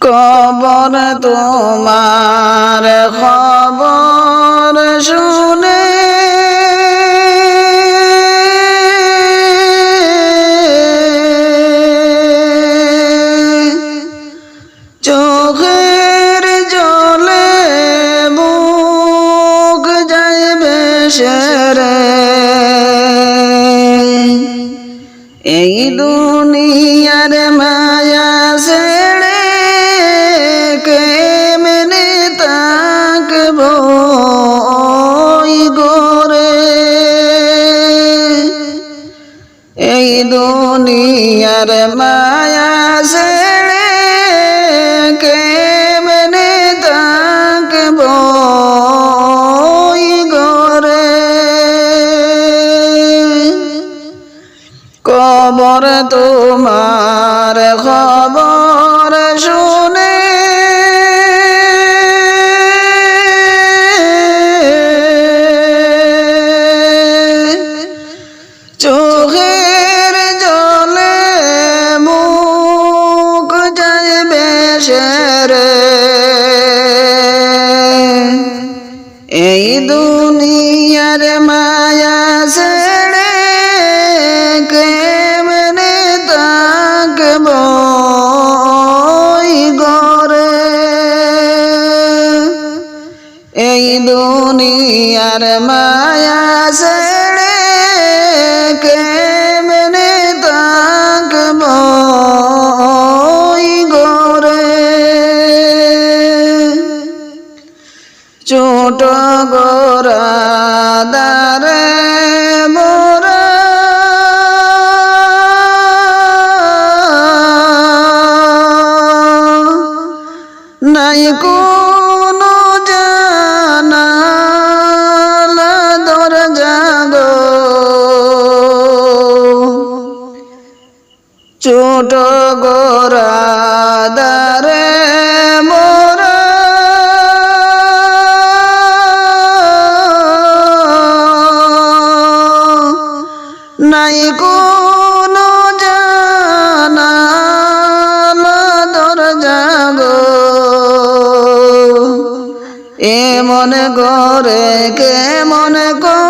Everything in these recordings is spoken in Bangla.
কবর তোমার খবর শুনে। চোখের জলে মুখ যাইবে সেরে। এই দুনিয়ার মায়া দুনিয়ার মায়া দুনিয়ার মায়া ছেড়ে কেমনে তাকব গোরে। ছোট গোরা করে কে মনে করে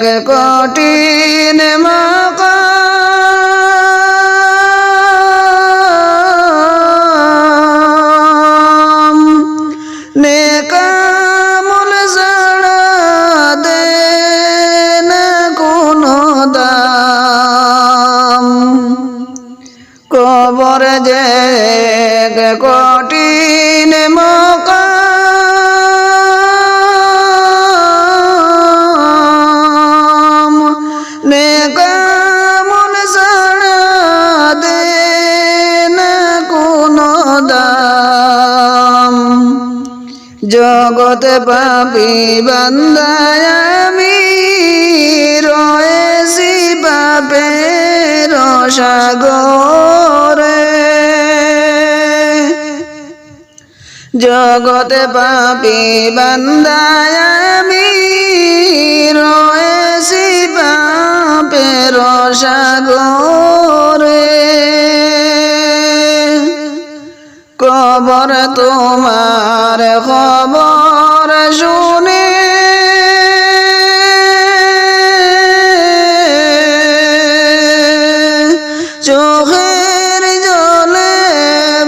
এক কঠিন মাকাম। নেকামল দে না কবর যে কঠিন মকাম। জগতে পাপি বান্দায় আমি রয়েছি পাপের সাগরে। জগতে পাপি বান্দায় আমি রয়েছি পাপের সাগরে। কবর তোমার খবর শুনে। চোখের জলে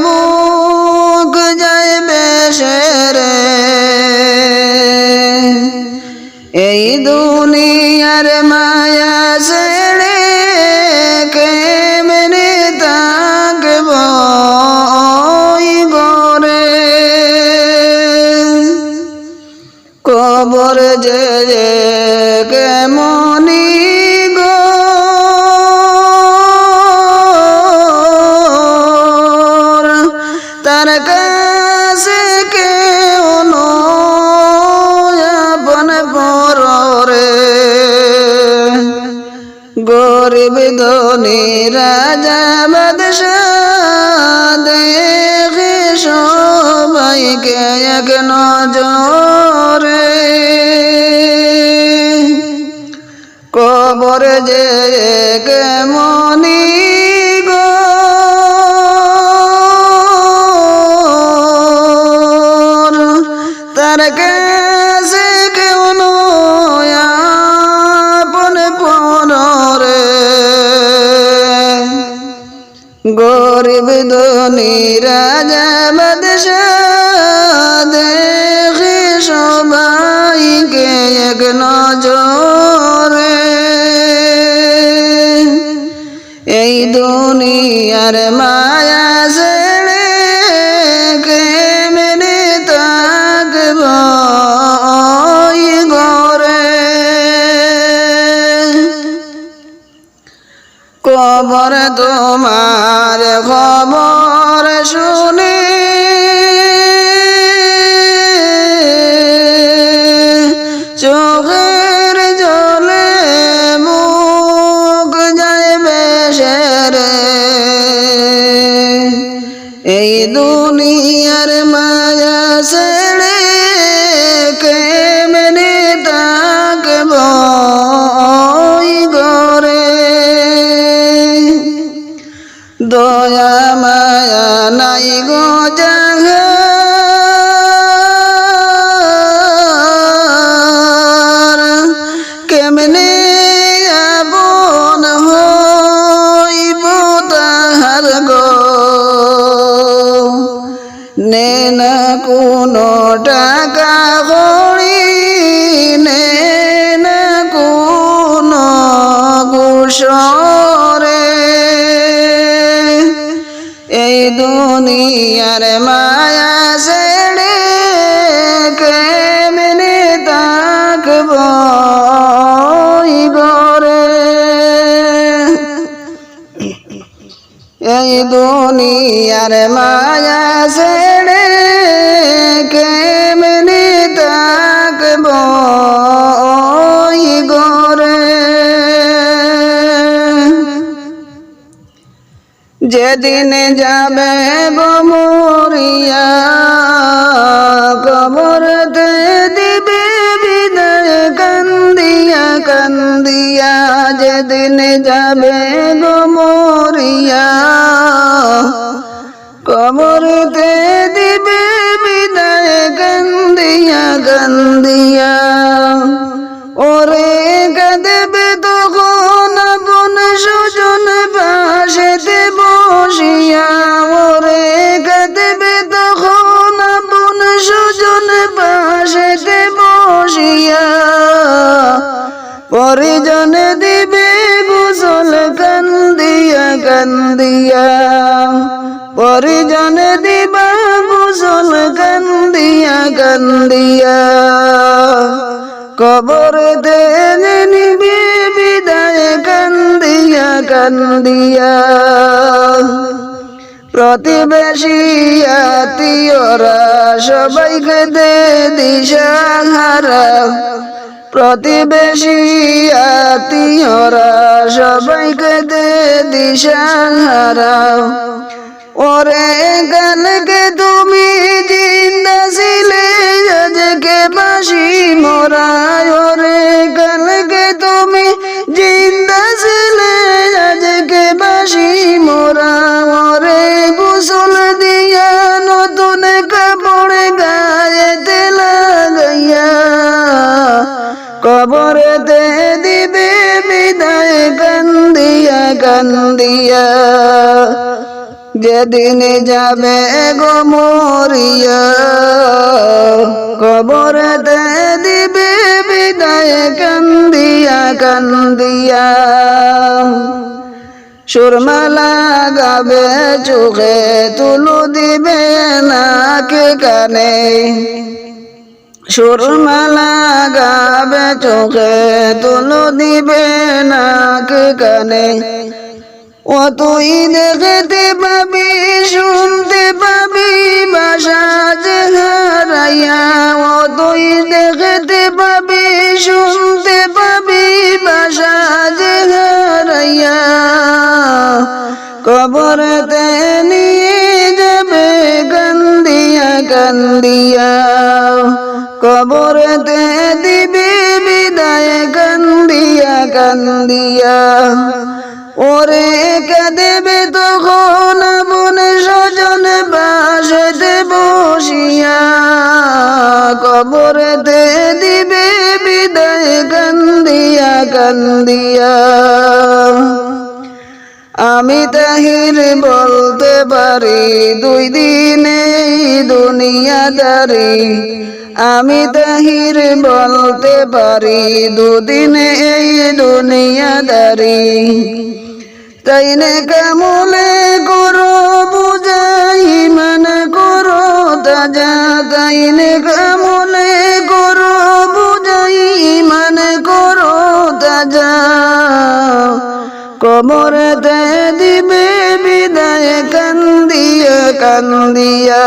মুখ যাইবে সেরে এই দুনিয়ার সবাইকে এক নজরে। কবর যে কেমনি গো। তার কাছে কেউ গরিব রাজা নজরে। এই দুনিয়ার মায়া দুনিয়ার মায়া ছেড়ে কেমনে থাকব গরে এই দুনিয়ার মায়া যেদিন যাবে বমরিয়া কবরতে দিবে বিদায় কান্দিয়া কান্দিয়া যেদিন যাবে গমরিয়া কবরতে দিবে বিদায় কান্দিয়া কান্দিয়া ওরে কাঁদবে তখন বসিয়া ওরে কাঁদবে তখন আপন সুজন পাশেতে পরিজন দিবে গুসল কান্দিয়া কান্দিয়া। পরিজন দিবা কান্দিয়া কান্দিয়া। কবর দেনে কান্দিয়া প্রতিবেশী আত্মীয়রা সবাইকে দে দিশাহারা প্রতিবেশী আত্মীয়রা সবাইকে দে দিশাহারা ওরে কালকে তুমি কান্দিয়া যেদিন যাবে গো মরিয়া কবরেতে দিবে বিদায় কান্দিয়া কান্দিয়া। সুরমালা গাবে চোখে, তুলু দিবে নাকে, কানে। সুরমালা গাবে চোখে, তুলু দিবে নাকে, কানে। অতই দেখতে পাবি, শুনতে পাবি বাসা যে হারাইয়া। অতই দেখতে পাবি, শুনতে পাবি বাসা যে হারাইয়া। কবরতে নিয়ে যাবে কান্দিয়া কান্দিয়া কবরতে দিবে বিদায় কান্দিয়া গান্দিয়া ওরে কাঁদেবে তখন মন স্বজন বাসতে বসিয়া, কবরতে দিবে বিদায় কান্দিয়া কান্দিয়া। আমি তাহির বলতে পারি, দুই দিনে দুনিয়াদারি। আমি তাহির বলতে পারি, দুদিনে এই দুনিয়াদারি। তাইনে কামলে করো, বুঝাই মন করো, তাজা তাইনে কামলে করো, বুঝাই মন করো, তাজা। কবরতে দিবে বিদায় কান্দিয়া কান্দিয়া।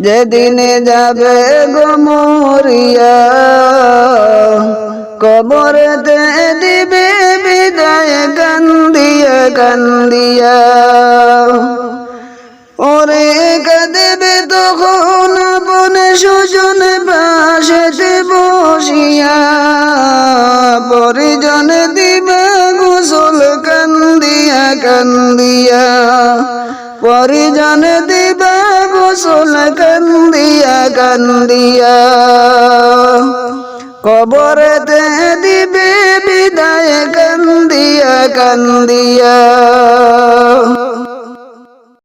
যেদিনে যাবে গমরিয়া কবরতে দিবে বিদায় কান্দিয়া কান্দিয়া ওরে কাঁদেবে তখন আপন সুজন পাশেতে বসিয়া, পরিজন দিবে গোসল কান্দিয়া কান্দিয়া পরিজন দিবে গোসল কান্দিয়া কান্দিয়া কবরতে দিবে বিদায় কান্দিয়া কান্দিয়া